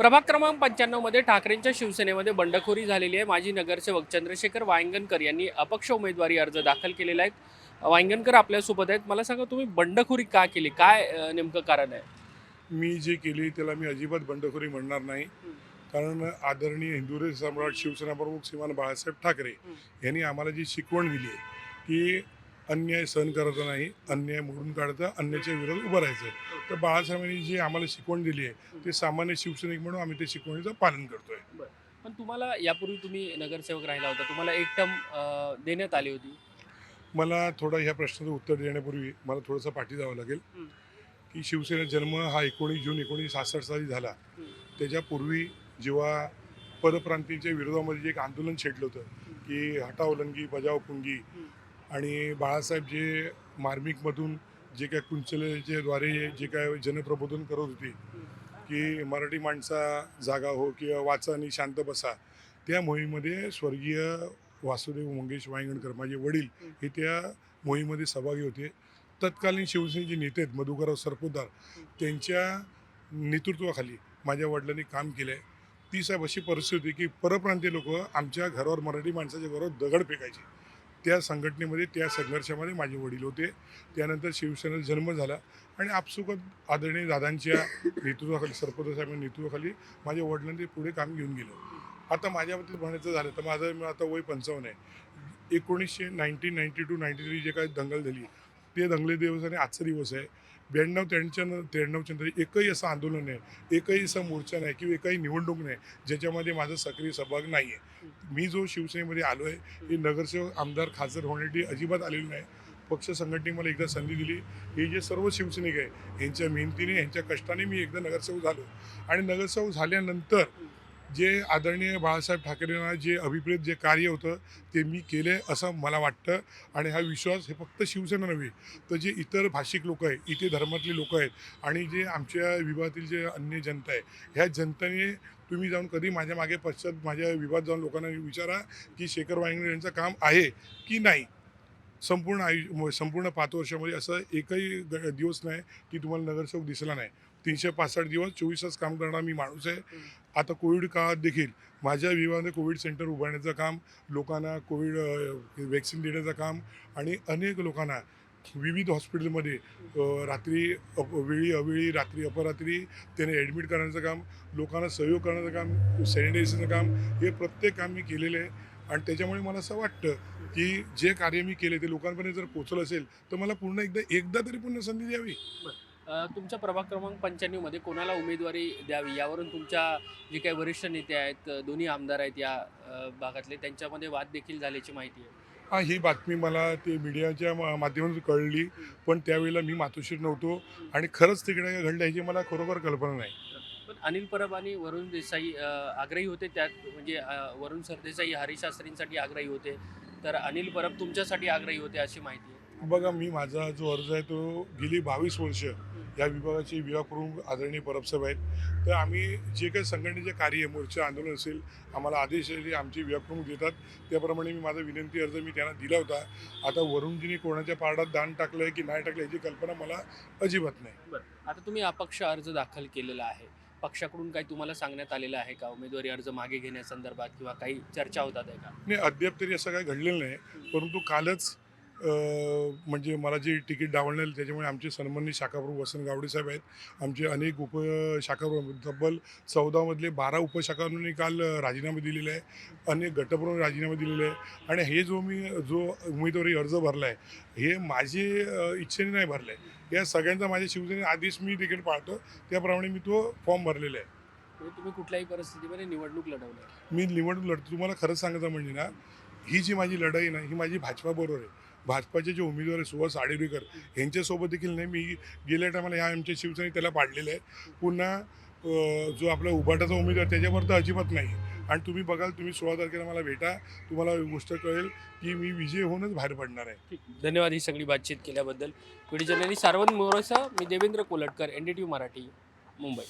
प्रभाग क्रमांक पंच्याण्णवमध्ये ठाकरेंच्या शिवसेनेमध्ये बंडखोरी झालेली आहे. माजी नगरसेवक चंद्रशेखर वांगणकर यांनी अपक्ष उमेदवारी अर्ज दाखल केलेला आहे. वांगणकर आपल्यासोबत आहेत. मला सांगा तुम्ही बंडखोरी का केली? काय नेमकं कारण आहे? मी जे केली त्याला मी अजिबात बंडखोरी म्हणणार नाही. कारण आदरणीय हिंदुरे सम्राट शिवसेना प्रमुख श्रीमान बाळासाहेब ठाकरे. यांनी आम्हाला जी शिकवण दिली आहे की अन्याय सहन करायचा नाही अन्याय मोडून काढता अन्यायाच्या विरोधात उभं राहायचं. तर बाळासाहेबांनी जी आम्हाला शिकवण दिली आहे ते सामान्य शिवसैनिक म्हणून आम्ही त्या शिकवणीचं पालन करतोय. पण तुम्हाला यापूर्वी तुम्ही नगरसेवक राहिला होता तुम्हाला एक टर्म देण्यात आली होती? मला थोडं ह्या प्रश्नाचं उत्तर देण्यापूर्वी मला थोडंसं पाठी जावं लागेल. की शिवसेना जन्म हा एकोणीस जून एकोणीसशे सहासष्ट साली झाला. त्याच्यापूर्वी जेव्हा परप्रांतीच्या विरोधामध्ये जे एक आंदोलन छेडलं होतं की हटाव लंगी बजाव पुंगी आणि बाळासाहेब जे मार्मिकमधून जे काय कुंचलेचेद्वारे जे काय जनप्रबोधन करत होते की मराठी माणसा जागा हो किंवा वाचा आणि शांत बसा त्या मोहीमध्ये स्वर्गीय वासुदेव मंगेश वायंगणकर माझे वडील हे त्या मोहीमध्ये सहभागी होते. तत्कालीन शिवसेनेचे नेते आहेत मधुकरराव सरपोतदार त्यांच्या नेतृत्वाखाली माझ्या वडिलांनी काम केलं आहे ती साहेब अशी परिस्थिती होती की परप्रांतीय लोक आमच्या घरावर मराठी माणसाच्या घरावर दगड फेकायचे. त्या संघटनेमध्ये त्या संघर्षामध्ये माझे वडील होते. त्यानंतर शिवसेनेचा जन्म झाला आणि आपसुकत आदरणीय दादांच्या नेतृत्वाखाली सरपंचसाहेबांच्या नेतृत्वाखाली माझ्या वडिलांनी पुढे काम घेऊन गेलं. आता माझ्या बाबतीत म्हणायचं झालं तर माझं मी आता वय पंचावन्न आहे. एकोणीसशे nineteen ninety two ninety three जे काही दंगल झाली ते दंगले दिवस आणि आजचा दिवस आहे. ब्याण्णव त्र्याण्णव त्र्याण्णवच्या नंतर एकही असं आंदोलन आहे एकही असं मोर्चा नाही किंवा एकही निवडणूक नाही ज्याच्यामध्ये माझा सक्रिय सहभाग नाही आहे मी जो शिवसेनेमध्ये आलो आहे हे नगरसेवक आमदार खासदार होण्यासाठी अजिबात आलेलो नाही. पक्ष संघटनेने मला एकदा संधी दिली. हे जे सर्व शिवसैनिक आहे यांच्या मेहनतीने यांच्या कष्टाने मी एकदा नगरसेवक झालो. आणि नगरसेवक झाल्यानंतर जे आदरणीय बाळासाहेब ठाकरेंना जे अभिप्रेत जे कार्य होतं ते मी केले असं मला वाटतं. आणि हा विश्वास हे फक्त शिवसेना नव्हे तर जे इतर भाषिक लोक आहेत इथे धर्मातले लोक आहेत आणि जे आमच्या विभागातील जे अन्य जनता आहे ह्या जनतेने तुम्ही जाऊन कधी माझ्या मागे पश्चात माझ्या विभागात जाऊन लोकांना विचारा की शेखर वांगणे यांचं काम आहे की नाही? संपूर्ण आयुष्य संपूर्ण पाच वर्षामध्ये असं एकही ग- दिवस नाही की तुम्हाला नगरसेवक दिसला नाही. तीनशे पासष्ट दिवस चोवीस तास काम करणारा मी माणूस आहे. आता कोविड काळात देखील माझ्या विवाहाने कोविड सेंटर उभारण्याचं काम लोकांना कोविड वॅक्सिन देण्याचं काम आणि अनेक लोकांना विविध हॉस्पिटलमध्ये रात्री अप वेळी अवेळी रात्री अपरात्री त्याने ॲडमिट करण्याचं काम लोकांना सहयोग करण्याचं काम सॅनिटायझेशनचं काम हे प्रत्येक काम मी केलेलं आहे. आणि त्याच्यामुळे मला असं वाटतं की जे कार्य मी केले ते लोकांपर्यंत जर पोचलं असेल तर मला पुन्हा एकदा एकदा तरी पुन्हा संधी द्यावी. तुमच्या प्रभाग क्रमांक पंच्याण्णवमध्ये कोणाला उमेदवारी द्यावी? यावरून तुमच्या जे काही वरिष्ठ नेते आहेत दोन्ही आमदार आहेत या भागातले त्यांच्यामध्ये वाद देखील झाल्याची माहिती आहे. हा ही बातमी मला ते मीडियाच्या मा- माध्यमातून कळली पण त्यावेळेला मी मातोश्रीत नव्हतो आणि खरंच तिकडे काय घडलं ह्याची मला खरोखर कल्पना नाही. पण अनिल परब आणि वरुण देसाई आग्रही होते त्यात म्हणजे वरुण सरदेसाई हरिशास्त्रींसाठी आग्रही होते तर अनिल परब तुमच्यासाठी आग्रही होते अशी माहिती आहे. बघा मी माझा जो अर्ज आहे तो गेली बावीस वर्ष या विभागाचे विभाग प्रमुख आदरणीय परबसाहेब आहेत. तर आम्ही जे काही संघटनेचे कार्य मोर्चा आंदोलन असेल आम्हाला आदेश आमचे विभाग प्रमुख देतात. त्याप्रमाणे मी माझा विनंती अर्ज मी त्यांना दिला होता. आता वरुणजीने कोणाच्या पारडात दान टाकलं आहे की नाही टाकलं याची कल्पना मला अजिबात नाही. आता तुम्ही अपक्ष अर्ज दाखल केलेला आहे. पक्षाकडून काही तुम्हाला सांगण्यात आलेलं आहे का? उमेदवारी अर्ज मागे घेण्यासंदर्भात किंवा काही चर्चा होतात आहे का? नाही अद्याप तरी असं काही घडलेलं नाही. परंतु कालच म्हणजे मला जे तिकीट डावलण्यात त्याच्यामुळे आमचे सन्माननीय शाखाप्रमुख वसंत गावडे साहेब आहेत. आमचे अनेक उप शाखाप्रमुख तब्बल चौदामधले बारा उपशाखांनी काल राजीनामे दिलेले आहे अनेक गटप्रमुख राजीनामे दिलेले आहे आणि हे जो मी जो उमेदवारी अर्ज भरला आहे हे माझे इच्छेने नाही भरलं आहे या सगळ्यांचा माझ्या शिवसेने आदेश मी देखील पाळतो त्याप्रमाणे मी तो फॉर्म भरलेला आहे. म्हणजे तुम्ही कुठल्याही परिस्थितीमध्ये निवडणूक लढवली मी निवडणूक लढतो. तुम्हाला खरंच सांगायचं म्हणजे ना ही जी माझी लढाई ना ही माझी भाजपाबरोबर आहे. भाजपाचे जे उमेदवार आहे सुहास आडेरीकर यांच्यासोबत देखील नाही मी गेल्या टायमाला ह्या आमच्या शिवसेने त्याला पाडलेलं आहे. पुन्हा जो आपला उभाटाचा उमेदवार त्याच्यावर तर अजिबात नाही. आणि तुम्ही बघाल तुम्ही सोळा तारखेला मला भेटा तुम्हाला गोष्ट कळेल की मी विजय होऊनच बाहेर पडणार आहे. धन्यवाद ही सगळी बातचीत केल्याबद्दल. व्हिडिओ जर्नली सार्वजनिक मोरसा मी Devendra Kolatkar N D T Marathi Mumbai.